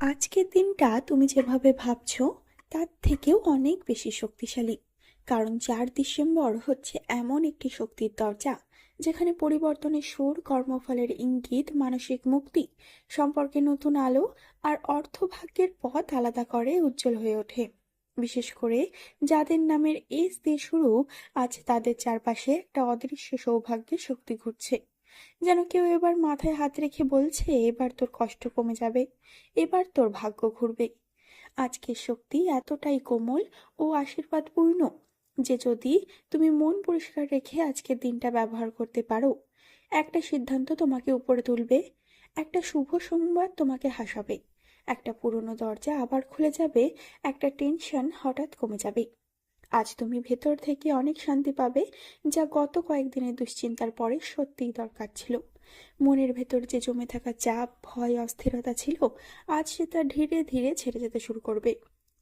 আজকের দিনটা তুমি যেভাবে ভাবছ, তার থেকেও অনেক বেশি শক্তিশালী। কারণ চার ডিসেম্বর হচ্ছে এমন একটি শক্তির দরজা, যেখানে পরিবর্তনের সুর, কর্মফলের ইঙ্গিত, মানসিক মুক্তি, সম্পর্কে নতুন আলো আর অর্থভাগ্যের পথ আলাদা করে উজ্জ্বল হয়ে ওঠে। বিশেষ করে যাদের নামের এস দিয়ে শুরু, আজ তাদের চারপাশে একটা অদৃশ্য সৌভাগ্যের শক্তি ঘুরছে। যেন কেউ এবার মাথায় হাত রেখে বলছে, এবার তোর কষ্ট কমে যাবে, এবার তোর ভাগ্য ঘুরবে। আজকের শক্তি এতটাই কোমল ও আশীর্বাদপূর্ণ যে যদি তুমি মন পরিষ্কার রেখে আজকের দিনটা ব্যবহার করতে পারো, একটা সিদ্ধান্ত তোমাকে উপরে তুলবে, একটা শুভ সংবাদ তোমাকে হাসাবে, একটা পুরনো দরজা আবার খুলে যাবে, একটা টেনশন হঠাৎ কমে যাবে। আজ তুমি ভেতর থেকে অনেক শান্তি পাবে, যা গত কয়েকদিনের দুশ্চিন্তার পরে সত্যিই দরকার ছিল। মনের ভেতর যে জমে থাকা চাপ, ভয়, অস্থিরতা ছিল, আজ সে সেটা ধীরে ধীরে ছেড়ে যেতে শুরু করবে।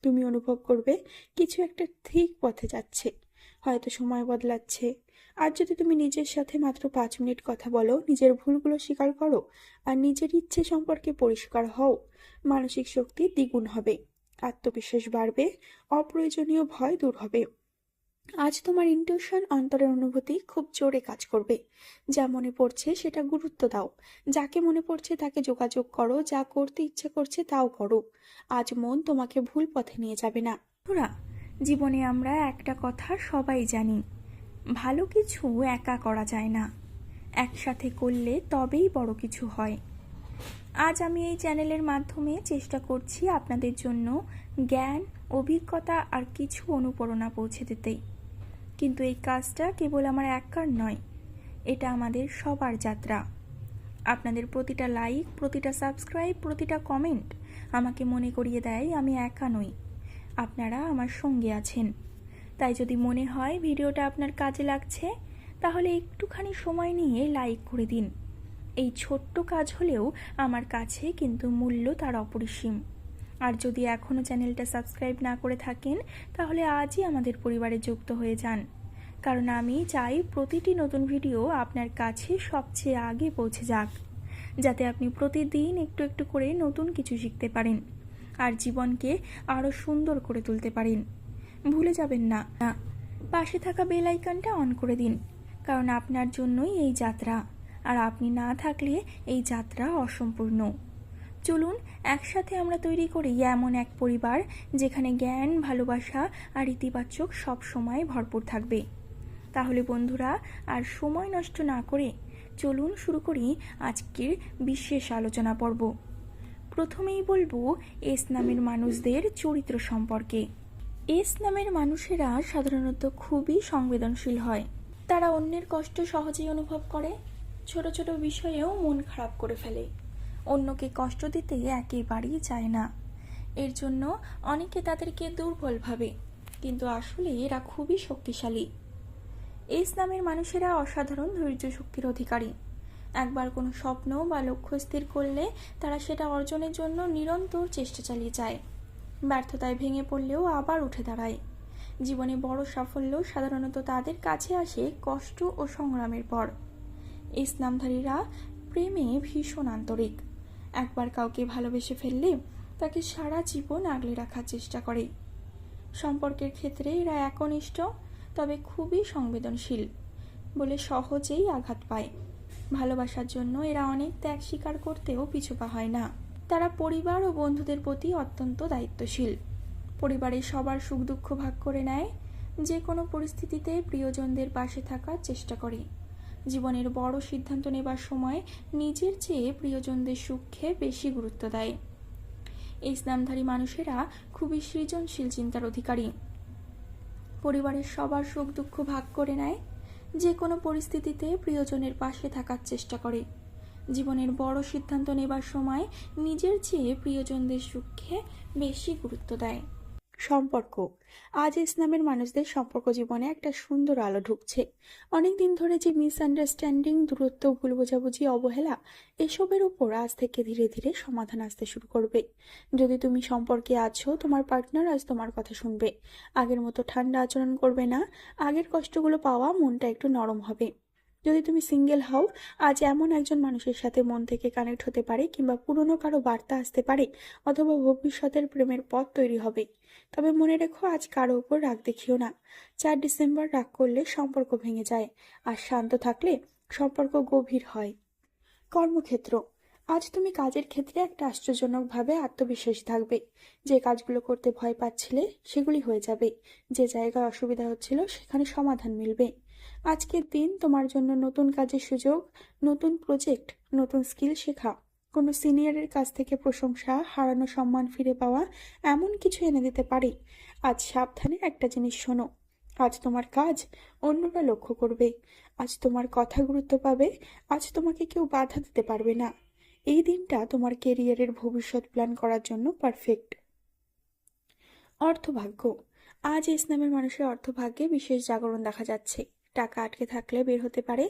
তুমি অনুভব করবে, কিছু একটা ঠিক পথে যাচ্ছে। হয়তো সময় বদলাচ্ছে। আর যদি তুমি নিজের সাথে মাত্র পাঁচ মিনিট কথা বলো, নিজের ভুলগুলো স্বীকার করো, আর নিজের ইচ্ছে সম্পর্কে পরিষ্কার হও, মানসিক শক্তি দ্বিগুণ হবে। আত্মবিশ্বাস বাড়বে, অপ্রয়োজনীয় ভয় দূর হবে। আজ তোমার ইনটিউশন অন্তরের অনুভূতি খুব জোরে কাজ করবে। যা মনে পড়ছে সেটা গুরুত্ব দাও। যাকে মনে পড়ছে তাকে যোগাযোগ করো, যা করতে ইচ্ছে করছে তাও করো। আজ মন তোমাকে ভুল পথে নিয়ে যাবে না। বন্ধুরা, জীবনে আমরা একটা কথা সবাই জানি, ভালো কিছু একা করা যায় না। একসাথে করলে তবেই বড় কিছু হয়। আজ আমি এই চ্যানেলের মাধ্যমে চেষ্টা করছি আপনাদের জন্য জ্ঞান, অভিজ্ঞতা আর কিছু অনুপ্রেরণা পৌঁছে দিতে। কিন্তু এই কাজটা কেবল আমার একার নয়, এটা আমাদের সবার যাত্রা। আপনাদের প্রতিটা লাইক, প্রতিটা সাবস্ক্রাইব, প্রতিটা কমেন্ট আমাকে মনে করিয়ে দেয় আমি একা নই, আপনারা আমার সঙ্গে আছেন। তাই যদি মনে হয় ভিডিওটা আপনার কাজে লাগছে, তাহলে একটুখানি সময় নিয়ে লাইক করে দিন। এই ছোট্ট কাজ হলেও আমার কাছে কিন্তু মূল্য তার অপরিসীম। আর যদি এখনও চ্যানেলটা সাবস্ক্রাইব না করে থাকেন, তাহলে আজই আমাদের পরিবারে যুক্ত হয়ে যান। কারণ আমি চাই প্রতিটি নতুন ভিডিও আপনার কাছে সবচেয়ে আগে পৌঁছে যাক, যাতে আপনি প্রতিদিন একটু একটু করে নতুন কিছু শিখতে পারেন, আর জীবনকে আরও সুন্দর করে তুলতে পারেন। ভুলে যাবেন না। পাশে থাকা বেল আইকনটা অন করে দিন, কারণ আপনার জন্যই এই যাত্রা। আর আপনি না থাকলে এই যাত্রা অসম্পূর্ণ। চলুন, একসাথে আমরা তৈরি করি এমন এক পরিবার যেখানে জ্ঞান, ভালোবাসা আর ইতিবাচক সব সময় ভরপুর থাকবে। তাহলে বন্ধুরা, আর সময় নষ্ট না করে চলুন শুরু করি আজকের বিশেষ আলোচনা পর্ব। প্রথমেই বলব এস নামের মানুষদের চরিত্র সম্পর্কে। এস নামের মানুষেরা সাধারণত খুবই সংবেদনশীল হয়। তারা অন্যের কষ্ট সহজেই অনুভব করে ছোট ছোট বিষয়েও মন খারাপ করে ফেলে। অন্যকে কষ্ট দিতে একেবারেই চায় না। এর জন্য অনেকে তাদেরকে দুর্বল ভাবে, কিন্তু আসলে এরা খুবই শক্তিশালী। এস নামের মানুষেরা অসাধারণ ধৈর্য শক্তির অধিকারী। একবার কোনো স্বপ্ন বা লক্ষ্য স্থির করলে তারা সেটা অর্জনের জন্য নিরন্তর চেষ্টা চালিয়ে যায়। ব্যর্থতায় ভেঙে পড়লেও আবার উঠে দাঁড়ায়। জীবনে বড় সাফল্য সাধারণত তাদের কাছে আসে কষ্ট ও সংগ্রামের পর। ইসলামধারীরা প্রেমে ভীষণ আন্তরিক। একবার কাউকে ভালোবেসে ফেললে তাকে সারা জীবন আগলে রাখার চেষ্টা করে। সম্পর্কের ক্ষেত্রে এরা একনিষ্ঠ, তবে খুবই সংবেদনশীল বলে সহজেই আঘাত পায়। ভালোবাসার জন্য এরা অনেক ত্যাগ স্বীকার করতেও পিছুপা হয় না। তারা পরিবার ও বন্ধুদের প্রতি অত্যন্ত দায়িত্বশীল। পরিবারের সবার সুখ দুঃখ ভাগ করে নেয় যে কোনো পরিস্থিতিতে প্রিয়জনদের পাশে থাকার চেষ্টা করে। জীবনের বড় সিদ্ধান্ত নেবার সময় নিজের চেয়ে প্রিয়জনদের সুখে বেশি গুরুত্ব দেয়। ইসলামধারী মানুষেরা খুবই সৃজনশীল চিন্তার অধিকারী। পরিবারের সবার সুখ দুঃখ ভাগ করে নেয়। যে কোনো পরিস্থিতিতে প্রিয়জনের পাশে থাকার চেষ্টা করে। জীবনের বড় সিদ্ধান্ত নেবার সময় নিজের চেয়ে প্রিয়জনদের সুখে বেশি গুরুত্ব দেয়। সম্পর্ক। আজ ইসলামের মানুষদের সম্পর্ক জীবনে একটা সুন্দর আলো ঢুকছে। অনেকদিন ধরে যে মিসআন্ডারস্ট্যান্ডিং দূরত্ব, ভুল বোঝাবুঝি, অবহেলা, এসবের উপর আজ থেকে ধীরে ধীরে সমাধান আসতে শুরু করবে। যদি তুমি সম্পর্কে আছো, তোমার পার্টনার আজ তোমার কথা শুনবে। আগের মতো ঠান্ডা আচরণ করবে না। আগের কষ্টগুলো পাওয়া মনটা একটু নরম হবে। যদি তুমি সিঙ্গেল হও, আজ এমন একজন মানুষের সাথে মন থেকে কানেক্ট হতে পারে কিংবা পুরনো কারও বার্তা আসতে পারে, অথবা ভবিষ্যতের প্রেমের পথ তৈরি হবে। তবে মনে রেখো, আজ কারও উপর রাগ দেখিও না। চার ডিসেম্বর রাগ করলে সম্পর্ক ভেঙে যায়, আর শান্ত থাকলে সম্পর্ক গভীর হয়। কর্মক্ষেত্র। আজ তুমি কাজের ক্ষেত্রে একটা আশ্চর্যজনকভাবে আত্মবিশ্বাসী থাকবে। যে কাজগুলো করতে ভয় পাচ্ছিলে, সেগুলি হয়ে যাবে। যে জায়গায় অসুবিধা হচ্ছিল, সেখানে সমাধান মিলবে। আজকের দিন তোমার জন্য নতুন কাজের সুযোগ, নতুন প্রজেক্ট নতুন স্কিল শেখা। কোনো সিনিয়রের কাছ থেকে প্রশংসা, হারানো সম্মান ফিরে পাওয়া এমন কিছু এনে দিতে পারে। আজ সাবধানে একটা জিনিস শোনো। আজ তোমার কাজ অন্যরা লক্ষ্য করবে। আজ তোমার কথা গুরুত্ব পাবে। আজ তোমাকে কেউ বাধা দিতে পারবে না। এই দিনটা তোমার কেরিয়ারের ভবিষ্যৎ প্ল্যান করার জন্য পারফেক্ট অর্থভাগ্য। আজ ইসলামের মানুষের অর্থভাগ্যে বিশেষ জাগরণ দেখা যাচ্ছে। টাকা আটকে থাকলে বের হতে পারে।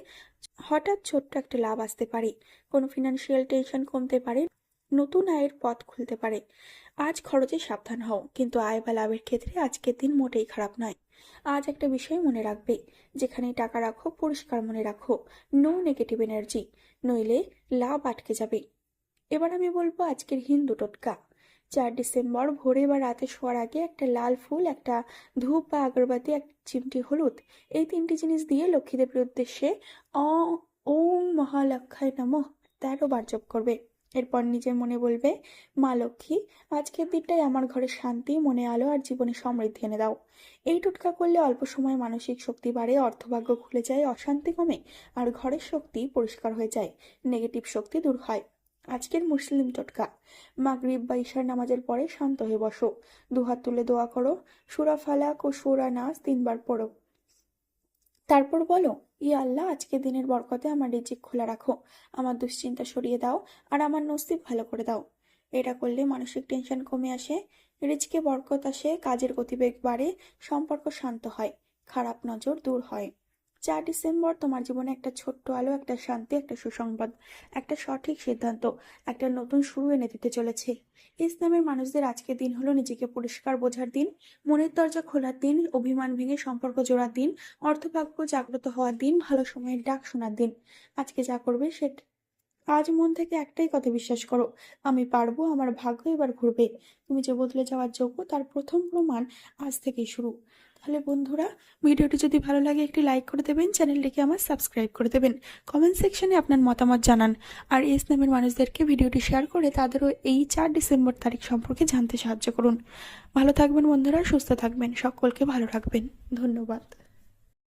হঠাৎ ছোট্ট একটা লাভ আসতে পারে। কোনো ফিনান্সিয়াল টেনশন কমতে পারে। নতুন আয়ের পথ খুলতে পারে। আজ খরচে সাবধান হও, কিন্তু আয় বা লাভের ক্ষেত্রে আজকের দিন মোটেই খারাপ নয়। আজ একটা বিষয় মনে রাখবে যেখানে টাকা রাখো, পরিষ্কার মনে রাখো। নো নেগেটিভ এনার্জি নইলে লাভ আটকে যাবে। এবার আমি বলব আজকের হিন্দু টোটকা। চার ডিসেম্বর, ভোরে বা রাতে শোয়ার আগে একটা লাল ফুল, একটা ধূপ বা আগরবাতি, এক চিমটি হলুদ। এই তিনটি জিনিস দিয়ে লক্ষ্মীদেবীর উদ্দেশ্যে অ, ওম মহালক্ষায় নমঃ তেরো বার জপ করবে। এরপর নিজের মনে বলবে, মা লক্ষ্মী, আজকের দিনটাই আমার ঘরে শান্তি, মনে আলো আর জীবনে সমৃদ্ধি এনে দাও। এই টোটকা করলে অল্প সময় মানসিক শক্তি বাড়ে, অর্থভাগ্য খুলে যায়, অশান্তি কমে, আর ঘরের শক্তি পরিষ্কার হয়ে যায়। নেগেটিভ শক্তি দূর হয়। আজকের মুসলিম টোটকা। মাগরিব বা ঈশার নামাজের পরে শান্ত হয়ে বসো। দুহাত তুলে দোয়া করো। সুরা ফালাক ও সুরা নাস তিনবার পড়ো। তারপর বলো, ই আল্লাহ, আজকে দিনের বরকতে আমার রিজিক খোলা রাখো। আমার দুশ্চিন্তা সরিয়ে দাও আর আমার নসিব ভালো করে দাও। এটা করলে মানসিক টেনশন কমে আসে। রিজকে বরকত আসে, কাজের গতিবেগ বাড়ে, সম্পর্ক শান্ত হয়, খারাপ নজর দূর হয়। চার ডিসেম্বর তোমার জীবনে একটা ছোট্ট আলো, একটা শান্তি, একটা সুসংবাদ, একটা সঠিক সিদ্ধান্ত, একটা নতুন শুরু এনে দিতে চলেছে। ইসলামের মানুষদের আজকের দিন হলো নিজেকে পরিষ্কার বোঝার দিন, মনের দরজা খোলার দিন, অভিমান ভেঙে সম্পর্ক জোড়ার দিন, অর্থভাগ্য জাগ্রত হওয়ার দিন, ভালো সময়ের ডাক শোনার দিন। আজকে যা করবে সে আজ মন থেকে একটাই কথা বিশ্বাস করো, আমি পারব, আমার ভাগ্য এবার ঘুরবে। তুমি যে বদলে যাওয়ার যোগ্য, তার প্রথম প্রমাণ আজ থেকেই শুরু। তাহলে বন্ধুরা, ভিডিওটি যদি ভালো লাগে একটি লাইক করে দেবেন, চ্যানেলটিকে আমার সাবস্ক্রাইব করে দেবেন। কমেন্ট সেকশনে আপনার মতামত জানান। আর এস নামের মানুষদেরকে ভিডিওটি শেয়ার করে তাদেরও এই চার ডিসেম্বর তারিখ সম্পর্কে জানতে সাহায্য করুন। ভালো থাকবেন বন্ধুরা, সুস্থ থাকবেন, সকলকে ভালো রাখবেন। ধন্যবাদ।